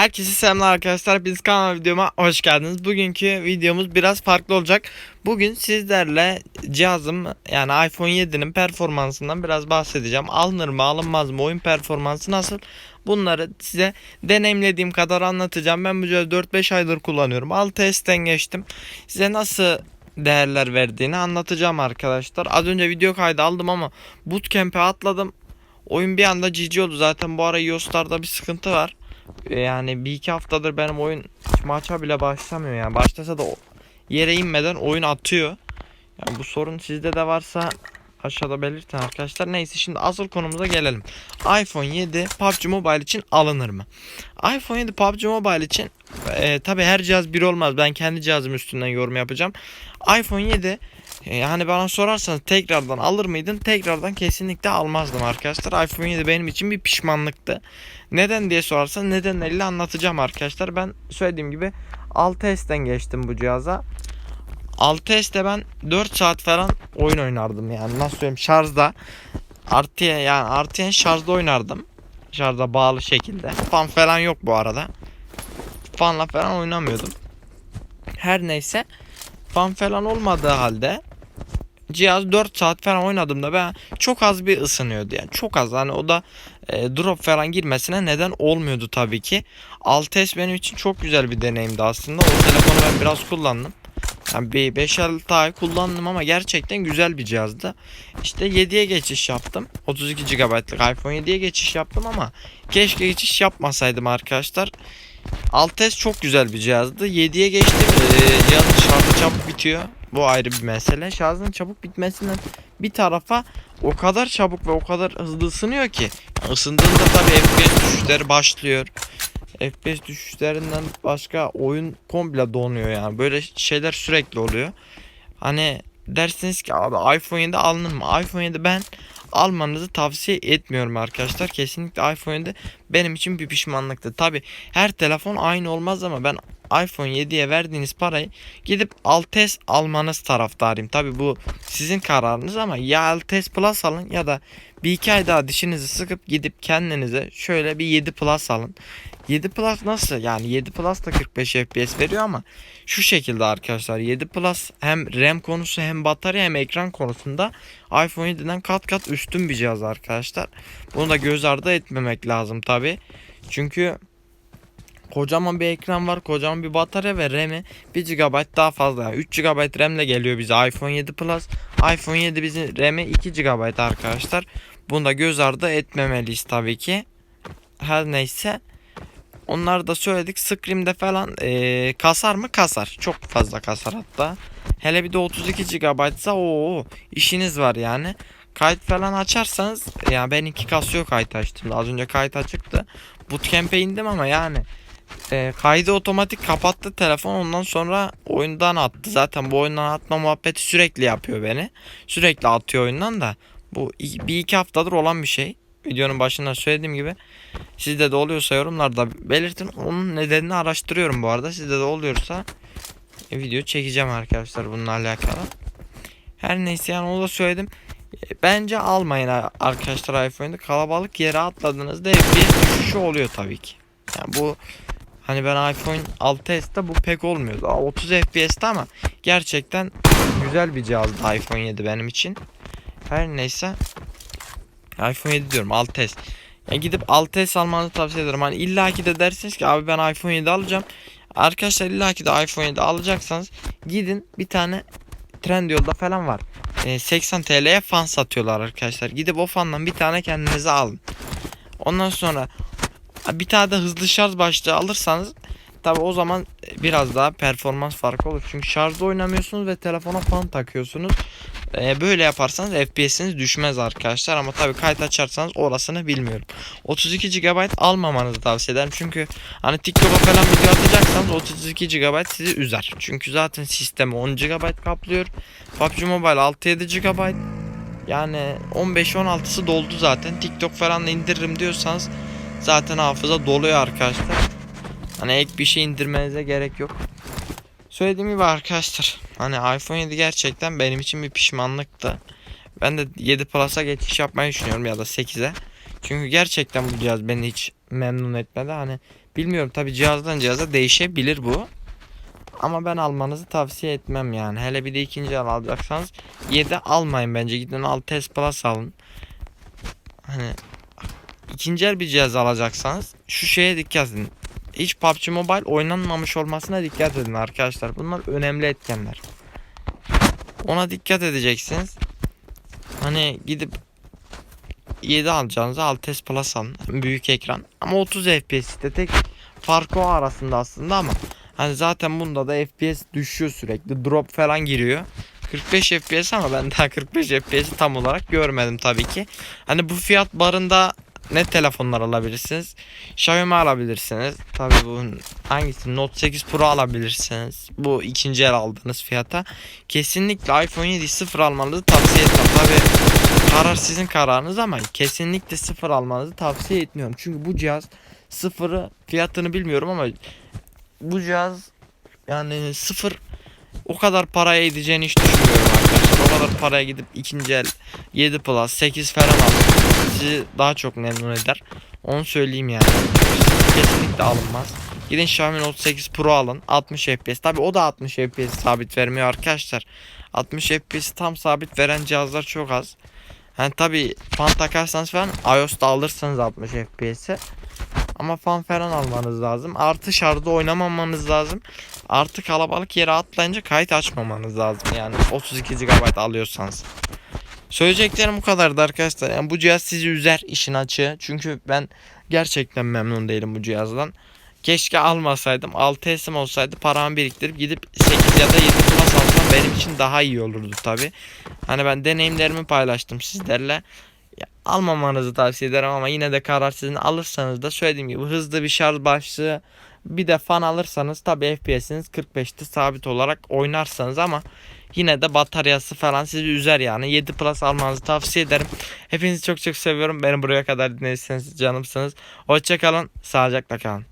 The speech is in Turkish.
Herkese selamlar arkadaşlar. Biz kanal videoma hoş geldiniz. Bugünkü videomuz biraz farklı olacak. Bugün sizlerle cihazım yani iPhone 7'nin performansından biraz bahsedeceğim. Alınır mı alınmaz mı oyun performansı nasıl? Bunları size deneyimlediğim kadar anlatacağım. Ben bu cihazı 4-5 aydır kullanıyorum. 6S'ten geçtim. Size nasıl değerler verdiğini anlatacağım arkadaşlar. Az önce video kaydı aldım ama bootcamp'e atladım. Oyun bir anda GG oldu. Zaten bu ara iOS'larda bir sıkıntı var. Yani bir iki haftadır benim oyun maça bile başlamıyor yani. Başlasa da yere inmeden oyun atıyor. Yani bu sorun sizde de varsa aşağıda belirtin arkadaşlar. Neyse şimdi asıl konumuza gelelim. iPhone 7 PUBG Mobile için alınır mı? iPhone 7 PUBG Mobile için e, tabi her cihaz bir olmaz. Ben kendi cihazım üstünden yorum yapacağım. iPhone 7 e, yani bana sorarsanız tekrardan alır mıydın? Tekrardan kesinlikle almazdım arkadaşlar. iPhone 7 benim için bir pişmanlıktı. Neden diye sorarsan nedenleriyle anlatacağım arkadaşlar. Ben söylediğim gibi 6S'ten geçtim bu cihaza. 6S'te ben 4 saat falan oyun oynardım yani nasıl söyleyeyim şarjda artı yani artıyan şarjda oynardım. Şarja bağlı şekilde. Fan falan yok bu arada. Fanla falan oynamıyordum. Her neyse fan falan olmadığı halde cihaz 4 saat falan oynadığımda ben çok az bir ısınıyordu yani. Çok az. Hani o da e, drop falan girmesine neden olmuyordu tabii ki. 6S benim için çok güzel bir deneyimdi aslında. O telefonu ben biraz kullandım. Yani bir 5-6 ay kullandım ama gerçekten güzel bir cihazdı. İşte 7'ye geçiş yaptım. 32 GB'lık iPhone 7'ye geçiş yaptım ama keşke geçiş yapmasaydım arkadaşlar. 6S çok güzel bir cihazdı. 7'ye geçtim. Ee, cihazın şarjı çabuk bitiyor bu ayrı bir mesele. Şarjın çabuk bitmesinden bir tarafa o kadar çabuk ve o kadar hızlı ısınıyor ki. Yani ısındığında tabii FPS düşüşleri başlıyor. FPS düşüşlerinden başka oyun komple donuyor yani. Böyle şeyler sürekli oluyor. Hani dersiniz ki abi iPhone 7 alınır mı? iPhone 7 ben almanızı tavsiye etmiyorum arkadaşlar. Kesinlikle iPhone 7 benim için bir pişmanlıktı. Tabi her telefon aynı olmaz ama ben iPhone 7'ye verdiğiniz parayı gidip 6s almanız taraftarıyım. Tabi bu sizin kararınız ama ya 6s Plus alın ya da bir iki ay daha dişinizi sıkıp gidip kendinize şöyle bir 7 Plus alın. 7 Plus nasıl? Yani 7 Plus da 45 FPS veriyor ama şu şekilde arkadaşlar 7 Plus hem RAM konusu hem batarya hem ekran konusunda iPhone 7'den kat kat üstün bir cihaz arkadaşlar. Bunu da göz ardı etmemek lazım tabi. Çünkü kocaman bir ekran var, kocaman bir batarya ve RAM'i 1 GB daha fazla. Yani 3 GB RAM ile geliyor bize iPhone 7 Plus. iPhone 7 bizim RAM'i 2 GB arkadaşlar. Bunu da göz ardı etmemeliyiz tabii ki. Her neyse. Onları da söyledik. Scream'de falan eee, kasar mı? Kasar. Çok fazla kasar hatta. Hele bir de 32 GB ise o işiniz var yani. Kayıt falan açarsanız yani ben iki kasıyor kayıt açtım. Az önce kayıt açıktı. Bootcamp'e indim ama yani e, kaydı otomatik kapattı telefon ondan sonra oyundan attı. Zaten bu oyundan atma muhabbeti sürekli yapıyor beni. Sürekli atıyor oyundan da. Bu bir iki haftadır olan bir şey. Videonun başında söylediğim gibi sizde de oluyorsa yorumlarda belirtin. Onun nedenini araştırıyorum bu arada. Sizde de oluyorsa e, video çekeceğim arkadaşlar bununla alakalı. Her neyse yani onu da söyledim. E, Bence almayın arkadaşlar iPhone'da kalabalık yere atladığınızda FPS düşüşü oluyor tabii ki. Yani bu hani ben iPhone 6s'te bu pek olmuyordu. Aa, 30 FPS'te ama gerçekten güzel bir cihazdı iPhone 7 benim için. Her neyse iPhone 7 diyorum 6s. Yani gidip 6s almanızı tavsiye ederim. Hani illaki de dersiniz ki abi ben iPhone 7 alacağım. Arkadaşlar illaki de iPhone 7 alacaksanız gidin bir tane Trendyol'da falan var. E, 80 TL'ye fan satıyorlar arkadaşlar. Gidip o fandan bir tane kendinize alın. Ondan sonra bir tane de hızlı şarj başlığı alırsanız tabi o zaman biraz daha performans farkı olur. Çünkü şarjda oynamıyorsunuz ve telefona fan takıyorsunuz. Ee, böyle yaparsanız FPS'iniz düşmez arkadaşlar ama tabi kayıt açarsanız orasını bilmiyorum. 32 GB almamanızı tavsiye ederim. Çünkü hani TikTok'a falan video atacaksanız 32 GB sizi üzer. Çünkü zaten sistemi 10 GB kaplıyor. PUBG Mobile 6-7 GB. Yani 15-16'sı doldu zaten. TikTok falan indiririm diyorsanız zaten hafıza doluyor arkadaşlar. Hani ek bir şey indirmenize gerek yok. Söylediğim gibi arkadaşlar hani iPhone 7 gerçekten benim için bir pişmanlıktı. Ben de 7 Plus'a geçiş yapmayı düşünüyorum ya da 8'e. Çünkü gerçekten bu cihaz beni hiç memnun etmedi. Hani Bilmiyorum tabi cihazdan cihaza değişebilir bu. Ama ben almanızı tavsiye etmem yani. Hele bir de ikinci el alacaksanız 7 almayın bence. Gidin 6S Plus alın. Hani ikinci el bir cihaz alacaksanız şu şeye dikkat edin. Hiç PUBG Mobile oynanmamış olmasına dikkat edin arkadaşlar. Bunlar önemli etkenler. Ona dikkat edeceksiniz. Hani gidip 7 alacağınızı 6S Plus alın. Büyük ekran. Ama 30 FPS işte tek farkı o arasında aslında ama hani zaten bunda da FPS düşüyor sürekli. Drop falan giriyor. 45 FPS ama ben daha 45 FPS'i tam olarak görmedim tabii ki. Hani bu fiyat barında ne telefonlar alabilirsiniz? Xiaomi alabilirsiniz. Tabii bu hangisi? Note 8 Pro alabilirsiniz. Bu ikinci el aldığınız fiyata. Kesinlikle iPhone 7 sıfır almanızı tavsiye etmem. Tabii karar sizin kararınız ama kesinlikle sıfır almanızı tavsiye etmiyorum. Çünkü bu cihaz sıfırı fiyatını bilmiyorum ama bu cihaz yani sıfır o kadar paraya edeceğini hiç düşünmüyorum arkadaşlar. O kadar paraya gidip ikinci el 7 Plus 8 falan almak sizi daha çok memnun eder. Onu söyleyeyim yani. Kesinlikle alınmaz. Gidin Xiaomi Note 8 Pro alın. 60 FPS. Tabi o da 60 FPS sabit vermiyor arkadaşlar. 60 FPS tam sabit veren cihazlar çok az. Yani tabi fan takarsanız falan iOS'ta alırsanız 60 FPS'i. Ama fan falan almanız lazım. Artı şarjda oynamamanız lazım. Artı kalabalık yere atlayınca kayıt açmamanız lazım. Yani 32 GB alıyorsanız. Söyleyeceklerim bu kadardı arkadaşlar. Yani bu cihaz sizi üzer işin açığı. Çünkü ben gerçekten memnun değilim bu cihazdan. Keşke almasaydım. 6S'im olsaydı paramı biriktirip gidip 8 ya da 7 Plus alsam benim için daha iyi olurdu tabi. Hani ben deneyimlerimi paylaştım sizlerle. Almamanızı tavsiye ederim ama yine de karar sizin alırsanız da söylediğim gibi hızlı bir şarj başlığı bir de fan alırsanız tabi FPS'iniz 45'te sabit olarak oynarsanız ama yine de bataryası falan sizi üzer yani 7 Plus almanızı tavsiye ederim. Hepinizi çok çok seviyorum. Beni buraya kadar dinlediyseniz canımsınız. Hoşçakalın. Sağlıcakla kalın.